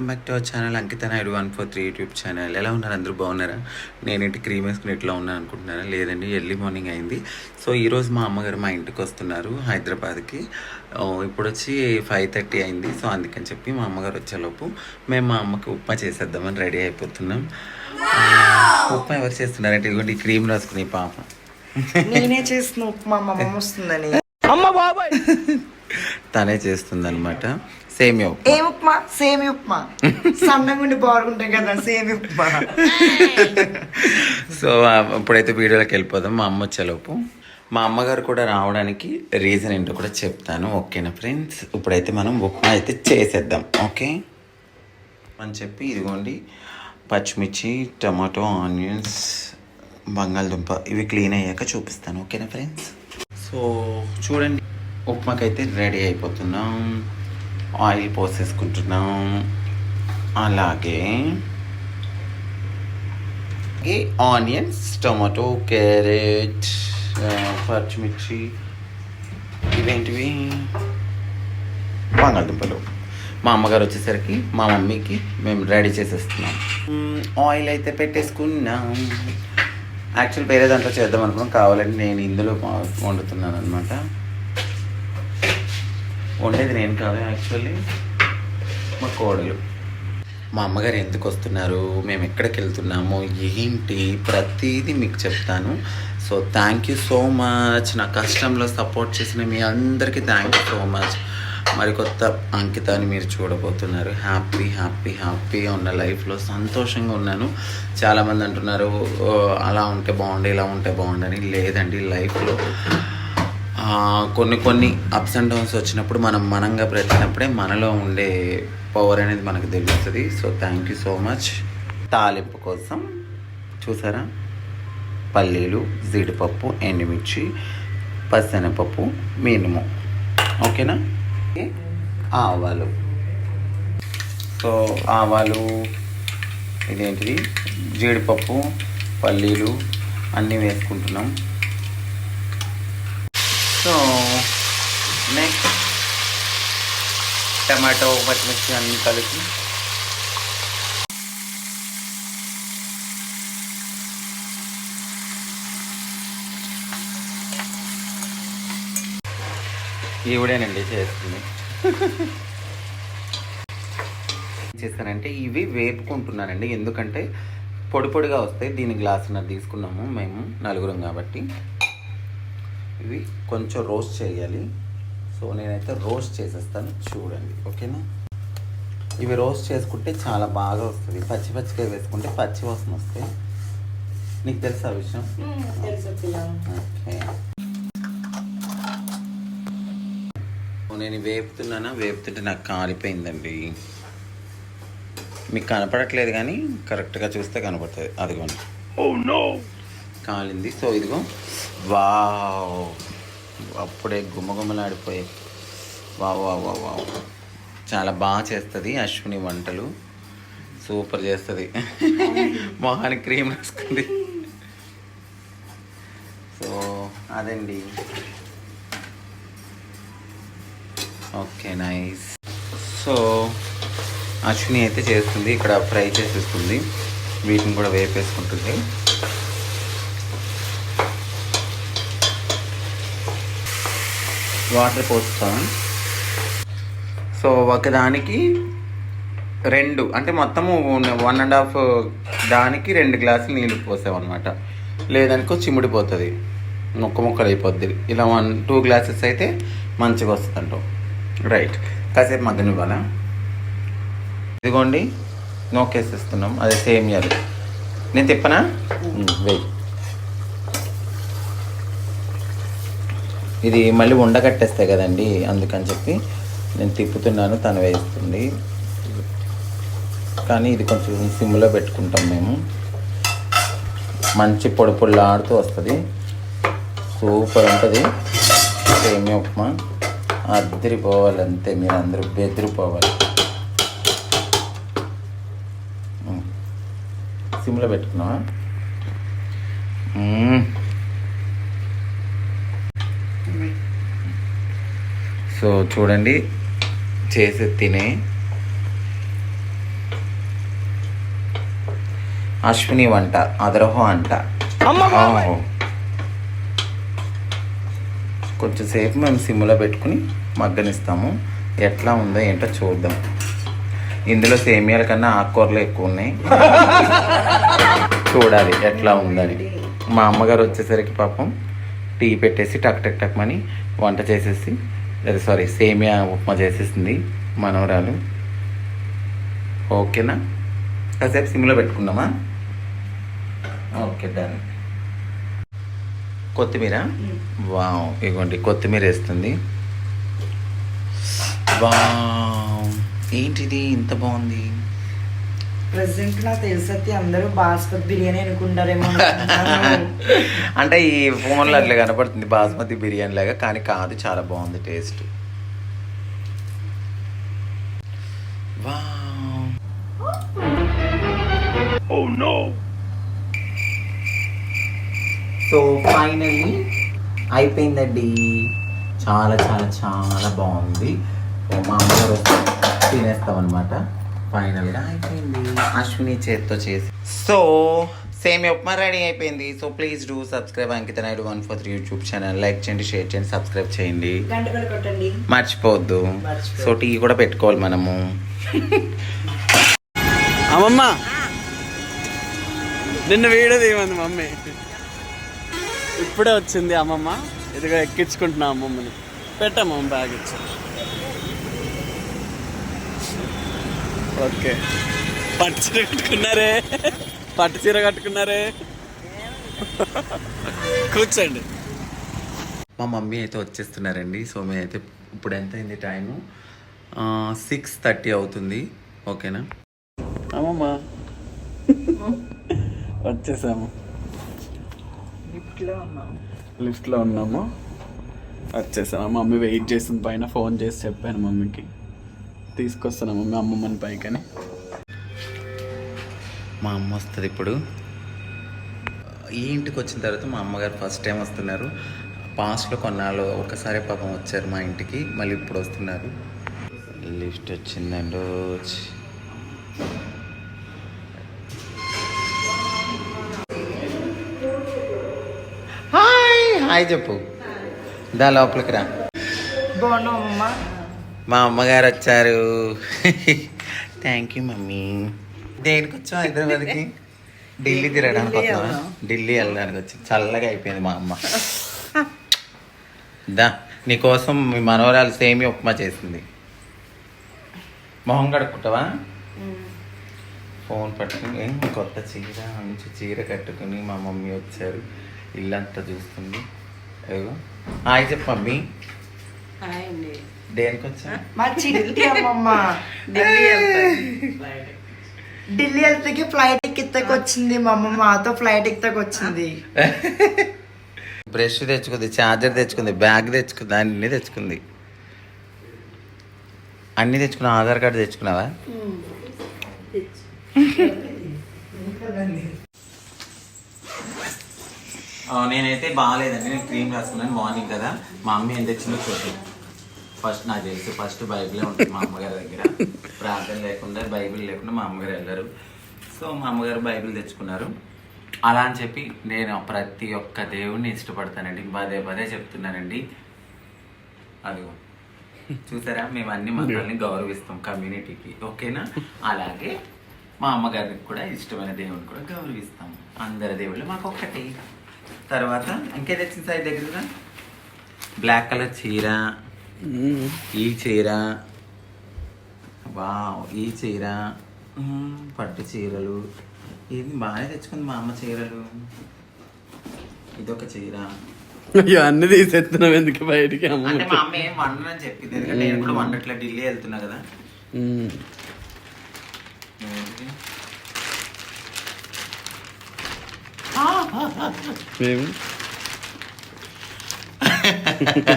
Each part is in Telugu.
Welcome back to our channel. Ankitha Naidu one four three YouTube channel. ఎలా ఉన్నారు? అందరూ బాగున్నారా? నేనేంటి క్రీమ్ వేసుకుని ఎట్లా ఉన్నాను అనుకుంటున్నారా? లేదండి ఎర్లీ మార్నింగ్ అయింది. సో ఈరోజు మా అమ్మగారు మా ఇంటికి వస్తున్నారు హైదరాబాద్కి. ఇప్పుడు వచ్చి ఫైవ్ థర్టీ అయింది. సో అందుకని చెప్పి మా అమ్మగారు వచ్చేలోపు మేము మా అమ్మకి ఉప్మా చేసేద్దామని రెడీ అయిపోతున్నాం. ఉప్మా ఎవరు చేస్తున్నారంటే ఇదిగోండి ఈ క్రీమ్ రాసుకుని పాప. నేనే చేసిన ఉప్మా మా అమ్మ వస్తుందని. తనే చేస్తుంది అనమాట సేమియా ఉప్మా. ఏ ఉప్మా? సేమి ఉప్మా. సన్నగా ఉండి బాగుంటాయి కదా సేమి ఉప్మా. సో ఇప్పుడైతే వీడియోలోకి వెళ్ళిపోదాం. మా అమ్మ వచ్చేలోపు. మా అమ్మగారు కూడా రావడానికి రీజన్ ఏంటో కూడా చెప్తాను. ఓకేనా ఫ్రెండ్స్? ఇప్పుడైతే మనం ఉప్మా అయితే చేసేద్దాం. ఓకే? అని చెప్పి ఇదిగోండి. పచ్చిమిర్చి టమాటో ఆనియన్స్ బంగాళదుంప ఇవి క్లీన్ అయ్యాక చూపిస్తాను. ఓకేనా ఫ్రెండ్స్? సో చూడండి. ఉప్మాకైతే రెడీ అయిపోతున్నాం. ఆయిల్ పోసేసుకుంటున్నాం. అలాగే ఈ ఆనియన్స్ టమాటో క్యారెట్ పచ్చిమిర్చి ఇవేంటివి? బంగాళదుంపలు. మా అమ్మగారు వచ్చేసరికి మా మమ్మీకి మేము రెడీ చేసేస్తున్నాం. ఆయిల్ అయితే పెట్టేసుకున్నాం. యాక్చువల్ వేరే దాంట్లో చేద్దాం అనుకున్నాం. కావాలంటే నేను ఇందులో వండుతున్నాను అనమాట వండేది నేను కాదు యాక్చువల్లీ మా కోడలు. మా అమ్మగారు ఎందుకు వస్తున్నారు? మేము ఎక్కడికి వెళ్తున్నాము? ఏంటి? ప్రతిదీ మీకు చెప్తాను. So thank you so much నా కష్టంలో సపోర్ట్ చేసిన మీ అందరికీ థ్యాంక్ యూ సో మచ్ మరి కొత్త అంకితాన్ని మీరు చూడబోతున్నారు. హ్యాపీ హ్యాపీ హ్యాపీగా ఉన్న లైఫ్లో సంతోషంగా ఉన్నాను. చాలామంది అంటున్నారు అలా ఉంటే బాగుండే ఇలా ఉంటే బాగుండని లేదండి లైఫ్లో కొన్ని కొన్ని అప్స్ అండ్ డౌన్స్ వచ్చినప్పుడు మనం మనంగా ప్రతినప్పుడే మనలో ఉండే పవర్ అనేది మనకు తెలుస్తుంది. So thank you so much తాలింపు కోసం చూసారా? పల్లీలు జీడిపప్పు ఎండుమిర్చి పసనపప్పు మినుము. ఓకేనా? ఆవాలు. సో ఆవాలు ఇదేంటిది? జీడిపప్పు పల్లీలు అన్నీ వేసుకుంటున్నాం. సో నెక్స్ట్ టమాటో పచ్చిమిర్చి అన్ని కలిపి. ఈవిడేనండి చేస్తుంది. ఏం చేస్తానంటే ఇవి వేపుకుంటున్నానండి. ఎందుకంటే పొడి పొడిగా వస్తాయి. దీని గ్లాసున్నర తీసుకున్నాము మేము నలుగురం కాబట్టి. ఇవి కొంచెం రోస్ట్ చేయాలి. సో నేనైతే రోస్ట్ చేసేస్తాను. చూడండి ఓకేనా? ఇవి రోస్ట్ చేసుకుంటే చాలా బాగా వస్తుంది. పచ్చి పచ్చిగా వేసుకుంటే పచ్చి వాసన వస్తాయి. నీకు తెలుసా ఆ విషయం? ఓకే. నేను వేపుతున్నానా? వేపుతుంటే నాకు కాలిపోయిందండి. మీకు కనపడట్లేదు కానీ కరెక్ట్గా చూస్తే కనపడుతుంది. అదిగోండి. కాలింది. సో ఇదిగో. వావ్. అప్పుడే గుమ్మగుమ్మలాడిపోయాయి వావ్ వావ్ వావ్ వావ్. చాలా బాగా చేస్తుంది అశ్విని వంటలు. సూపర్ చేస్తుంది. మొహానికి క్రీమ్ రాసుకుంది. సో అదండి. Okay nice. సో అశ్విని అయితే చేస్తుంది. ఇక్కడ ఫ్రై చేసేస్తుంది. వీటిని కూడా వేపేసుకుంటుంది. వాటర్ పోస్తాను. సో ఒకదానికి రెండు అంటే మొత్తము వన్ అండ్ హాఫ్ దానికి రెండు గ్లాసులు నీళ్ళు పోసామన్నమాట లేదనుకో చిముడిపోతుంది ముక్క ముక్కలు అయిపోద్ది ఇలా వన్ టూ గ్లాసెస్ అయితే మంచిగా వస్తుంది అంటాం రైట్ కాసేపు మగ్గనివ్వాలా? ఇదిగోండి నోకేసేస్తున్నాం అదే సేమ్ ఇవ్వాలి నేను తిప్పనా? Hmm, వెయ్యి ఇది మళ్ళీ ఉండగట్టేస్తాయి కదండి అందుకని చెప్పి నేను తిప్పుతున్నాను తను వేస్తుంది. కానీ ఇది కొంచెం సిమ్లో పెట్టుకుంటాం మేము. మంచి పొడి పొడిలాడుతూ వస్తుంది. సూపర్ ఉంటుంది. సేమియా ఉప్మా. అద్దరిపోవాలి అంతే మీరు అందరూ బెదిరిపోవాలి. సిమ్లో పెట్టుకున్నావా మ్మ్. సో చూడండి చేసి తినే అశ్విని వంట అదరహో అంట ఓ. కొంచెం సేపు మేము సిమ్లో పెట్టుకుని మగ్గనిస్తాము. ఎట్లా ఉందో ఏంటో చూద్దాం. ఇందులో సేమియాల కన్నా ఆకుకూరలు ఎక్కువ ఉన్నాయి. చూడాలి ఎట్లా ఉందని. మా అమ్మగారు వచ్చేసరికి పాపం టీ పెట్టేసి టక్ టక్ టక్ మని వంట చేసేసి అదే సారీ సేమియా ఉప్మా చేసేసింది మనవరాలు. ఓకేనా? కాసేపు సిమ్లో పెట్టుకుందామా? ఓకే డన్ కొత్తిమీర? వావ్ ఇగోండి కొత్తిమీర వేస్తుంది. వావ్ ఏంటిది ఇంత బాగుంది? ప్రెసెంట్ నాకు తెలిసి అందరూ బాస్మతి బిర్యానీ అనుకుంటారేమో. అంటే ఈ ఫోన్లో అట్లా కనపడుతుంది బాస్మతి బిర్యానీ లాగా కానీ కాదు చాలా బాగుంది టేస్ట్. సో ఫైనల్లీ అయిపోయిందండి. చాలా చాలా చాలా బాగుంది. మా అమ్మగారు తినేస్తాం అనమాట ఫైనల్గా అయిపోయింది అశ్విని చేత్తో చేసి. సో సేమ్ ఉప్మా రెడీ అయిపోయింది. So please do subscribe Ankita Naidu one four three YouTube channel. Like చేయండి షేర్ చేయండి సబ్స్క్రైబ్ చేయండి. గంట కూడా కొట్టండి. మర్చిపోవద్దు. సో టీ కూడా పెట్టుకోవాలి మనము. అమ్మమ్మ! నిన్న వీడియో తీయమంది మమ్మీ. ఇప్పుడే వచ్చింది అమ్మమ్మ. ఇదిగో ఎక్కించుకుంటున్నా అమ్మమ్మని. పెట్టమ్మమ్మ బ్యాగ్ ఇచ్చి. ఓకే. పట్టు చీర కట్టుకున్నారే? పట్టు చీర కట్టుకున్నారే? కూర్చోండి. మా మమ్మీ అయితే వచ్చేస్తున్నారండి. సో మేమైతే ఇప్పుడు ఎంత అయింది టైము? సిక్స్ థర్టీ అవుతుంది. ఓకేనా? అమ్మమ్మ. వచ్చేసాము. లిఫ్ట్లో ఉన్నాం. లిఫ్ట్లో ఉన్నాము. వచ్చేసాము. మమ్మీ వెయిట్ చేసింది పైన ఫోన్ చేసి చెప్పాను మమ్మీకి. తీసుకొస్తాను మమ్మీ అమ్మమ్మని పైకని. మా అమ్మ వస్తుంది ఇప్పుడు. ఈ ఇంటికి వచ్చిన తర్వాత మా అమ్మగారు ఫస్ట్ టైం వస్తున్నారు. పాస్ట్లో కొన్నాళ్ళు ఒకసారి పాపం వచ్చారు మా ఇంటికి మళ్ళీ ఇప్పుడు వస్తున్నారు. లిఫ్ట్ వచ్చిందండి హాయ్ హాయ్ చెప్పు. దా లోపలికి రా. బాగున్నాం అమ్మ మా అమ్మగారు వచ్చారు. Thank you mummy. దేనికి వచ్చావు హైదరాబాద్కి? ఢిల్లీ తిరగడానికి వెళ్దాం. ఢిల్లీ వెళ్ళడానికి వచ్చి చల్లగా అయిపోయింది మా అమ్మ. దా నీకోసం మీ మనవరాలు సేమి ఉప్మా చేసింది. మొహం కడుక్కుంటావా? ఫోన్ పట్టుకుని కొత్త చీర? మంచి చీర కట్టుకుని మా మమ్మీ వచ్చారు. ఇల్లంతా చూస్తుంది. హాయ్ చెప్పు మమ్మీ. దేనికి వచ్చా మా చిట్టి అమ్మమ్మ. ఢిల్లీ వెళ్తే. ఫ్లైట్ ఎక్కితకు వచ్చింది మా అమ్మ. మాతో ఫ్లైట్ ఎక్కితకు వచ్చింది బ్రష్ తెచ్చుకుంది చార్జర్ తెచ్చుకుంది బ్యాగ్ తెచ్చుకుంది అన్ని తెచ్చుకుంది. అన్ని తెచ్చుకున్నావు? ఆధార్ కార్డు తెచ్చుకున్నావా? నేనైతే బాగాలేదండి నేను క్రీమ్ రాసుకున్నాను మార్నింగ్ కదా. మా అమ్మ ఏం తెచ్చిందో చూద్దాం. ఫస్ట్ నాకు తెలుసు ఫస్ట్ బైబిలే ఉంటుంది మా అమ్మగారి దగ్గర. ప్రార్థన లేకుండా బైబిల్ లేకుండా మా అమ్మగారు వెళ్ళారు. సో మా అమ్మగారు బైబిల్ తెచ్చుకున్నారు. అలా అని చెప్పి నేను ప్రతి ఒక్క దేవుడిని ఇష్టపడతానండి. పదే పదే చెప్తున్నానండి. అది చూసారా? మేము అన్ని మతాలని గౌరవిస్తాం కమ్యూనిటీకి. ఓకేనా? అలాగే మా అమ్మగారికి కూడా ఇష్టమైన దేవుని కూడా గౌరవిస్తాం. అందరి దేవుళ్ళు మాకు ఒక్కటి. తర్వాత ఇంకే వచ్చింది సైడ్ దగ్గర? బ్లాక్ కలర్ చీర. ఈ చీర. వావ్ ఈ చీర. మ్మ్, పట్టు చీరలు. ఇది బాగానే తెచ్చుకుంది మా అమ్మ చీరలు. ఇదొక చీర. అయ్యో అన్ని తీసేస్తున్నావు ఎందుకు బయటికి అంటే మా అమ్మ ఏం వండనని చెప్పింది. ఎందుకంటే నేను కూడా వండట్లే ఢిల్లీ వెళ్తున్నా కదా? ఏమి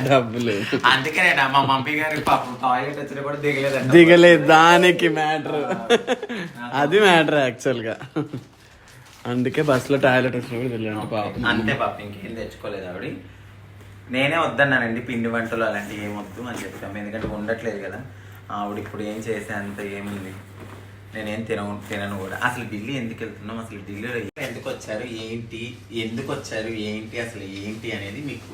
డబ్బులు. అందుకనే మా మమ్మీ గారి పాపం టాయిలెట్ వచ్చినా కూడా దిగలేదంట. దిగలేదు దానికి మ్యాటర్. అది. మ్యాటర్ యాక్చువల్గా. అందుకే బస్సులో టాయిలెట్ వచ్చినప్పుడు తెలియదు పాపం. అంతే పాప ఇంకేం తెచ్చుకోలేదు ఆవిడ. నేనే వద్దన్నానండి పిండి వంటలు అలాంటివి ఏం వద్దు అని చెప్పాము. ఎందుకంటే ఉండట్లేదు కదా. ఆవిడ ఇప్పుడు ఏం చేసే అంత ఏముంది. నేనేం తినను తినను కూడా. అసలు ఢిల్లీ ఎందుకు వెళ్తున్నాం? అసలు ఢిల్లీలో ఎందుకు వచ్చారు? ఏంటి? ఎందుకు వచ్చారు? ఏంటి? అసలు ఏంటి అనేది మీకు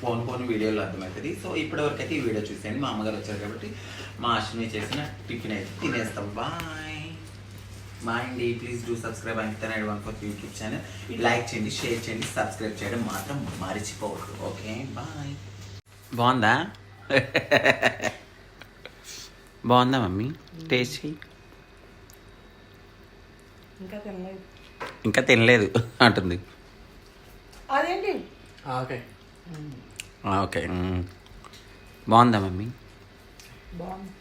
ఫోన్ ఫోన్ వీడియోలో అర్థమవుతుంది. సో ఇప్పటివరకు అయితే ఈ వీడియో చూసాను మా అమ్మగారు వచ్చారు కాబట్టి మా అశ్విని చేసిన టిఫిన్ అయితే తినేస్తాం. బాయ్ బాయ్ అండి. Please do subscribe Ankita Naidu one four YouTube channel. Like చేయండి షేర్ చేయండి సబ్స్క్రైబ్ చేయడం మాత్రం మర్చిపోవద్దు. ఓకే బాయ్ బాగుందా? బాగుందా మమ్మీ? టేస్ట్ ఇంకా తినలేదు. ఇంకా తినలేదు అంటుంది. అదేంటి? ఓకే. ఓకే. బాగుందా మమ్మీ? బాగుంది.